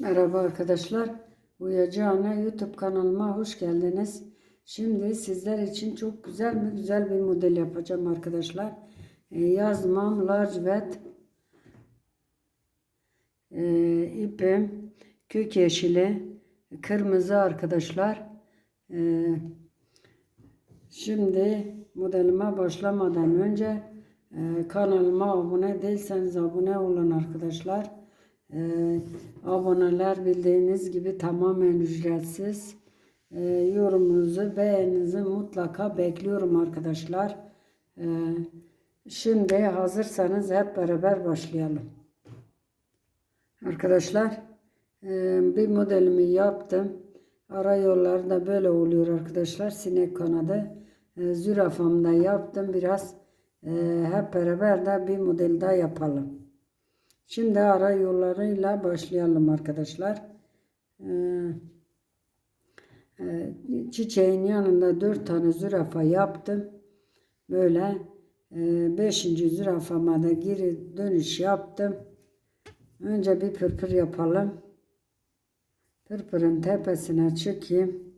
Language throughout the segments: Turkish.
Merhaba arkadaşlar. Uyacağına YouTube kanalıma hoş geldiniz. Şimdi sizler için çok güzel mi güzel bir model yapacağım arkadaşlar. Ee, yazmam lacivert ee, ipim kök yeşili kırmızı arkadaşlar. Ee, şimdi modelime başlamadan önce e, kanalıma abone değilseniz abone olun arkadaşlar. Ee, aboneler bildiğiniz gibi tamamen ücretsiz. Ee, yorumunuzu, beğeninizi mutlaka bekliyorum arkadaşlar. Ee, şimdi hazırsanız hep beraber başlayalım. Arkadaşlar e, bir modelimi yaptım. Ara yolları da böyle oluyor arkadaşlar. Sinek kanadı. E, zürafamda yaptım. Biraz e, hep beraber de bir model daha yapalım. Şimdi ara yollarıyla başlayalım arkadaşlar. Ee, e, çiçeğin yanında dört tane zürafa yaptım. Böyle e, beşinci zürafama da geri dönüş yaptım. Önce bir pırpır yapalım. Pırpırın tepesine çıkayım.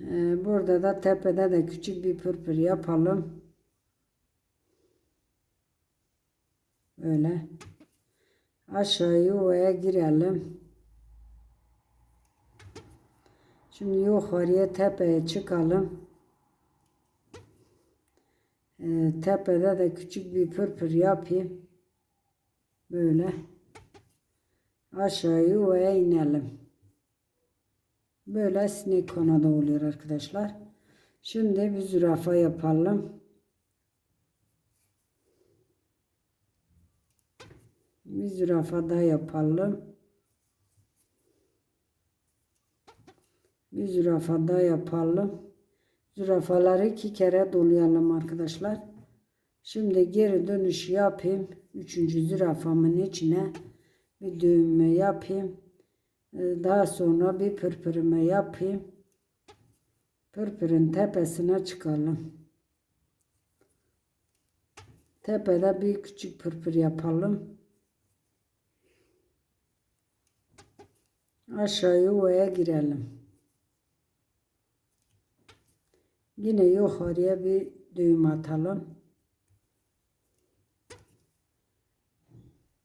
Ee, burada da tepede de küçük bir pırpır yapalım. Böyle. Aşağı yuvaya girelim. Şimdi yukarıya tepeye çıkalım. Ee, tepede de küçük bir pırpır yapayım. Böyle. Aşağı yuvaya inelim. Böyle sinek kanadı oluyor arkadaşlar. Şimdi bir zürafa yapalım. Bir zürafa daha yapalım. Bir zürafa daha yapalım. Zürafaları iki kere dolayalım arkadaşlar. Şimdi geri dönüş yapayım. Üçüncü zürafamın içine bir düğme yapayım. Ee, Daha sonra bir pırpırımı yapayım. Pırpırın tepesine çıkalım. Tepede bir küçük pırpır yapalım. Aşağı yuvaya girelim. Yine yukarıya bir düğüm atalım.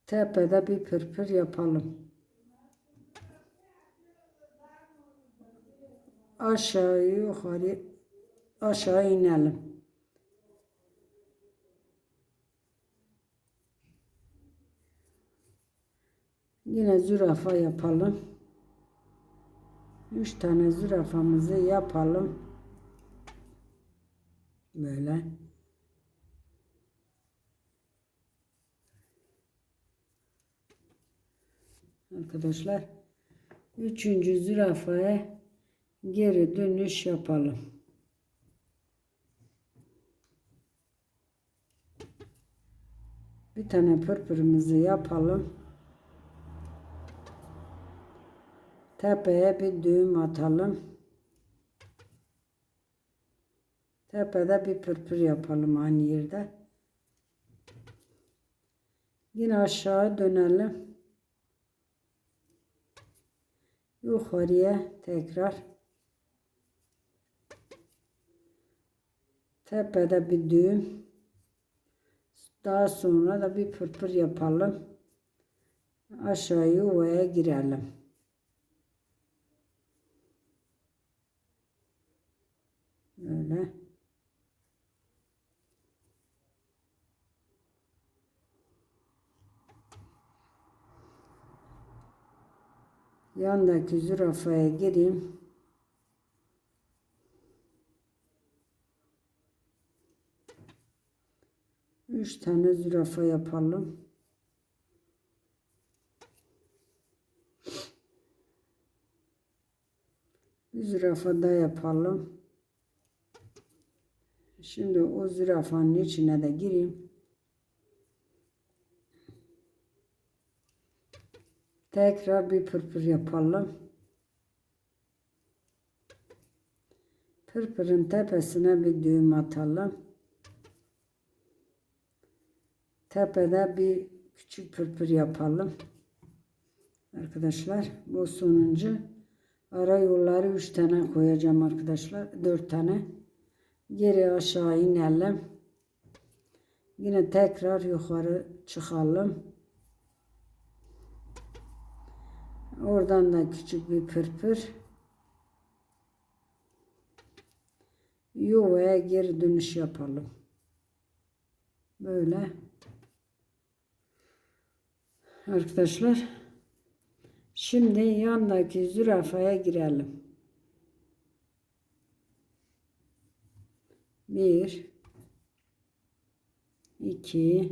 Tepede bir pırpır yapalım. Aşağı yukarı aşağı inelim. Yine zürafa yapalım. Üç tane zürafamızı yapalım. Böyle. Arkadaşlar. Üçüncü zürafaya geri dönüş yapalım. Bir tane pırpırımızı yapalım. Tepeye bir düğüm atalım. Tepede bir pırpır yapalım aynı yerde. Yine aşağı dönelim. Yukarıya tekrar. Tepede bir düğüm. Daha sonra da bir pırpır yapalım. Aşağı yuvaya girelim. Öyle. Yandaki zürafaya gireyim. Üç tane zürafa yapalım. Bir zürafa da yapalım. Şimdi o zürafanın içine de gireyim. Tekrar bir pırpır yapalım. Pırpırın tepesine bir düğüm atalım. Tepede bir küçük pırpır yapalım. Arkadaşlar bu sonuncu. Ara yolları 3 tane koyacağım arkadaşlar. 4 tane. Geri aşağı inelim. Yine tekrar yukarı çıkalım. Oradan da küçük bir pırpır. Yuvaya geri dönüş yapalım. Böyle. Arkadaşlar. Şimdi yandaki zürafaya girelim. Bir, iki,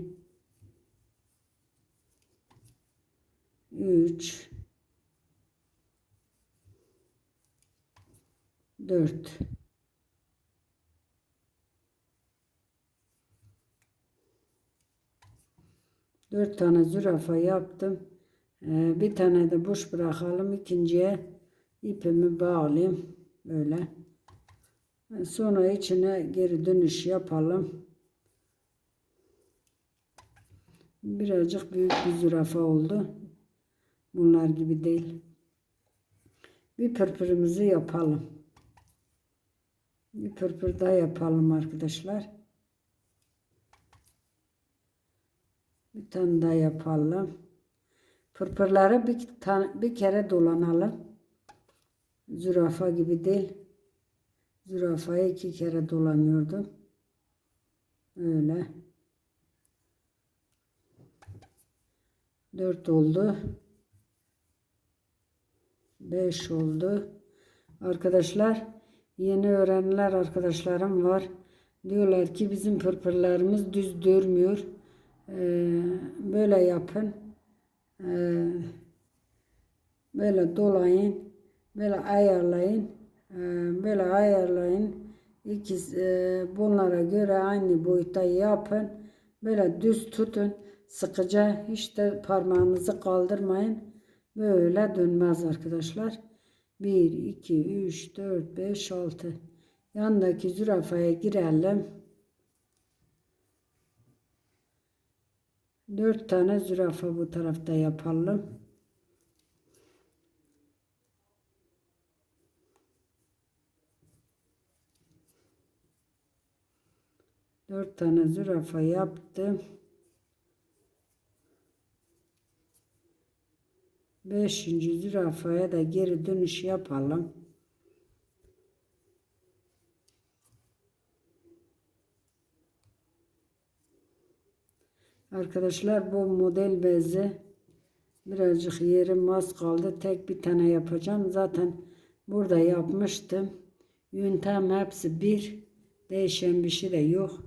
üç, dört. Dört tane zürafa yaptım. Ee, bir tane de boş bırakalım. İkinciye ipimi bağlayayım. Böyle. Sonra içine geri dönüş yapalım. Birazcık büyük bir zürafa oldu. Bunlar gibi değil. Bir pırpırımızı yapalım. Bir daha yapalım arkadaşlar. Bir tane daha yapalım. Pırpırları bir, tane, bir kere dolanalım. Zürafa gibi değil. Zürafayı iki kere dolanıyordum. Öyle. Dört oldu. Beş oldu. Arkadaşlar yeni öğrenenler arkadaşlarım var. Diyorlar ki bizim pırpırlarımız düz durmuyor. Ee, böyle yapın. Ee, böyle dolayın. Böyle ayarlayın. Ee, böyle ayarlayın. İkiz, e, bunlara göre aynı boyutta yapın. Böyle düz tutun. Sıkıca hiç de parmağınızı kaldırmayın. Böyle dönmez arkadaşlar. 1, 2, 3, 4, 5, 6. Yandaki zürafaya girelim. 4 tane zürafa bu tarafta yapalım. Dört tane zürafa yaptım. Beşinci zürafaya da geri dönüş yapalım. Arkadaşlar bu model bezi birazcık yerim az kaldı. Tek bir tane yapacağım. Zaten burada yapmıştım. Yöntem hepsi bir. Değişen bir şey de yok.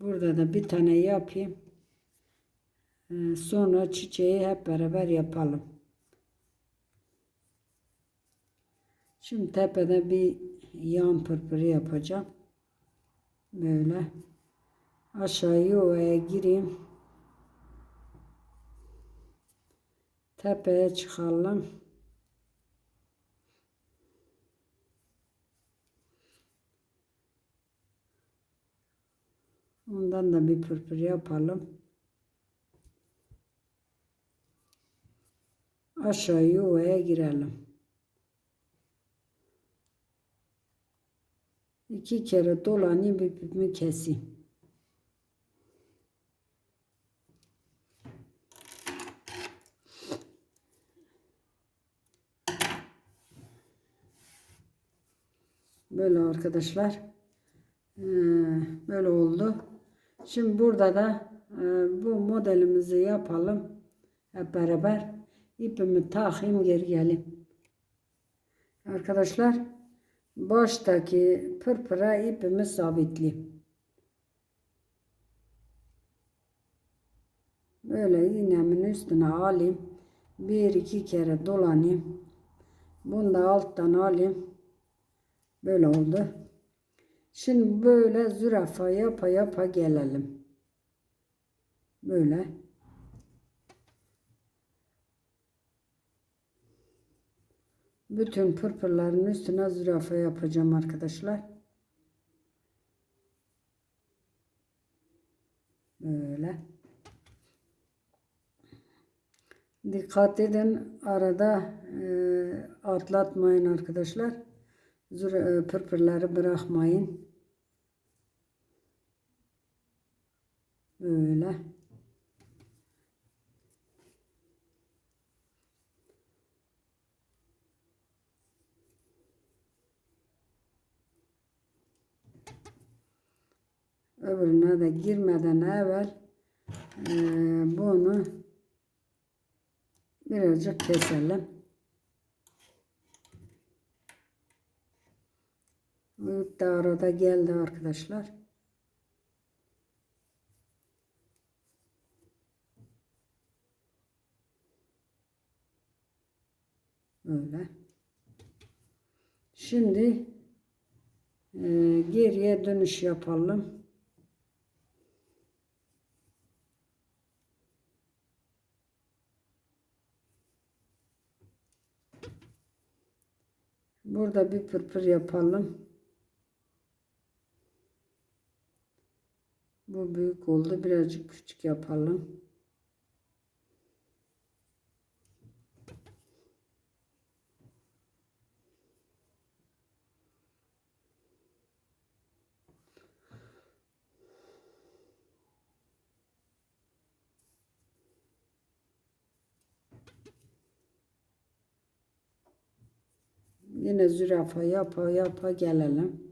Burada da bir tane yapayım. Ee, sonra çiçeği hep beraber yapalım. Şimdi tepede bir yan pırpırı yapacağım. Böyle. Aşağı yuvaya gireyim. Tepeye çıkalım. Ondan da bir pırpır yapalım. Aşağı yuvaya girelim. İki kere dolanayım ipimi keseyim. Böyle arkadaşlar. Ee, böyle oldu. Şimdi burada da e, bu modelimizi yapalım. Hep beraber ipimi takayım geri geleyim. Arkadaşlar baştaki pırpıra ipimi sabitleyeyim. Böyle iğnemin üstüne alayım. Bir iki kere dolanayım. Bunu da alttan alayım. Böyle oldu. Şimdi böyle zürafa yapa yapa gelelim. Böyle. Bütün pırpırların üstüne zürafa yapacağım arkadaşlar. Böyle. Dikkat edin arada e, atlatmayın arkadaşlar. Zür- e, pırpırları bırakmayın. Böyle. Öbürüne de girmeden evvel e, bunu birazcık keselim. Büyük de arada geldi arkadaşlar. Öyle. Şimdi e, geriye dönüş yapalım. Burada bir pırpır yapalım. Bu büyük oldu. Birazcık küçük yapalım. Yine zürafa yapa yapa gelelim.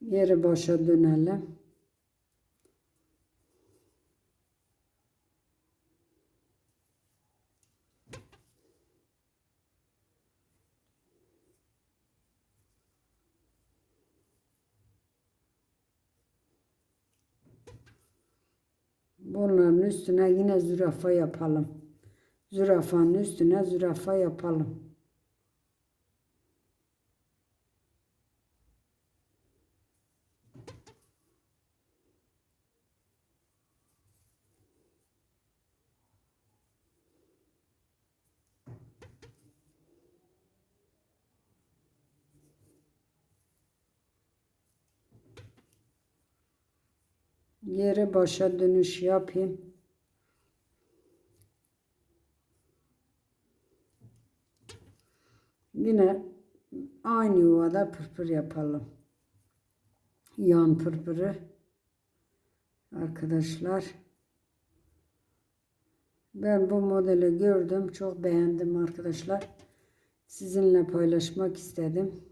Yeri başa dönelim. Bunların üstüne yine zürafa yapalım. Zürafanın üstüne zürafa yapalım. Yere başa dönüş yapayım. Yine aynı yuvada pırpır yapalım. Yan pırpırı. Arkadaşlar. Ben bu modeli gördüm. Çok beğendim arkadaşlar. Sizinle paylaşmak istedim.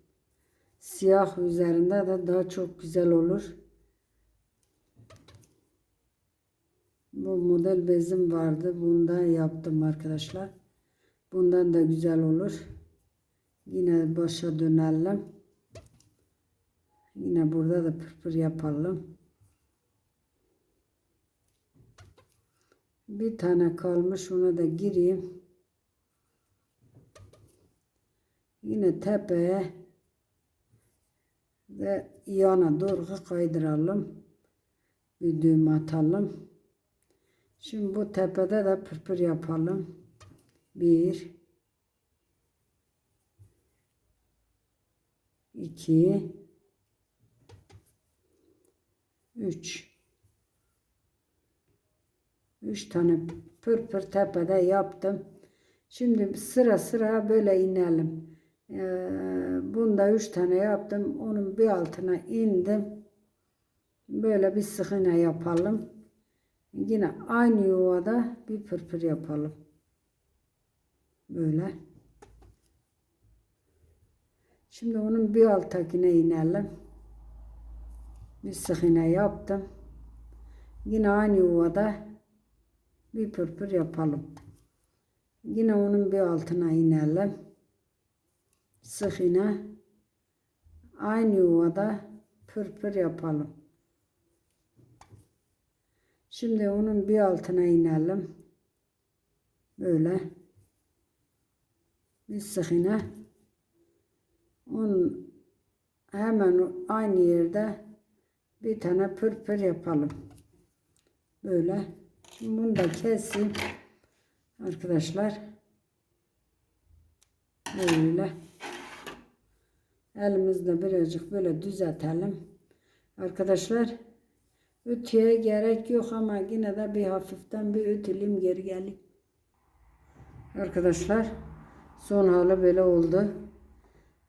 Siyah üzerinde de daha çok güzel olur. Bu model bezim vardı. Bundan yaptım arkadaşlar. Bundan da güzel olur. Yine başa dönelim. Yine burada da pırpır yapalım. Bir tane kalmış. Ona da gireyim. Yine tepeye ve yana doğru kaydıralım. Bir düğüm atalım. Şimdi bu tepede de pırpır yapalım. Bir, iki, üç. Üç tane pırpır tepede yaptım. Şimdi sıra sıra böyle inelim. Ee, bunda üç tane yaptım. Onun bir altına indim. Böyle bir sık iğne yapalım. Yine aynı yuvada bir pırpır yapalım. Böyle. Şimdi onun bir alttakine inelim. Bir sık iğne yaptım. Yine aynı yuvada bir pırpır yapalım. Yine onun bir altına inelim. Sık iğne. Aynı yuvada pırpır yapalım. Şimdi onun bir altına inelim. Böyle. bir sık iğne. Onun hemen aynı yerde bir tane pırpır yapalım. Böyle. Şimdi bunu da keseyim. Arkadaşlar. Böyle. Elimizle birazcık böyle düzeltelim. Arkadaşlar ütüye gerek yok ama yine de bir hafiften bir ütüleyim geri geleyim. Arkadaşlar son hali böyle oldu.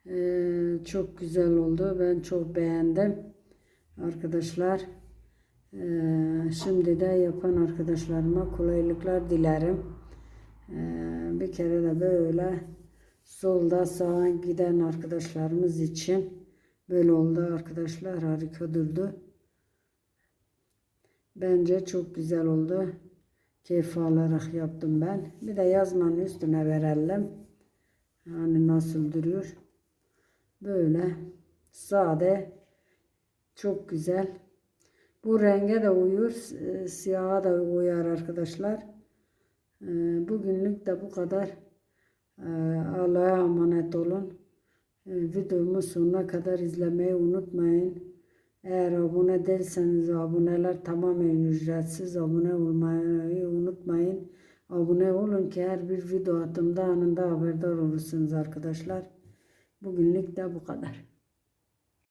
Ee, çok güzel oldu. Ben çok beğendim. Arkadaşlar ee, şimdi de yapan arkadaşlarıma kolaylıklar dilerim. Ee, bir kere de böyle solda sağa giden arkadaşlarımız için böyle oldu arkadaşlar. Harika durdu. Bence çok güzel oldu. Keyif alarak yaptım ben. Bir de yazmanın üstüne verelim. Yani nasıl duruyor. Böyle sade çok güzel. Bu renge de uyuyor. e, Siyaha da uyar arkadaşlar. E, Bugünlük de bu kadar. E, Allah'a emanet olun. Videomu sonuna kadar izlemeyi unutmayın. Eğer abone değilseniz aboneler tamamen ücretsiz. Abone olmayı unutmayın. Abone olun ki her bir video attığımda anında haberdar olursunuz arkadaşlar. Bugünlük de bu kadar.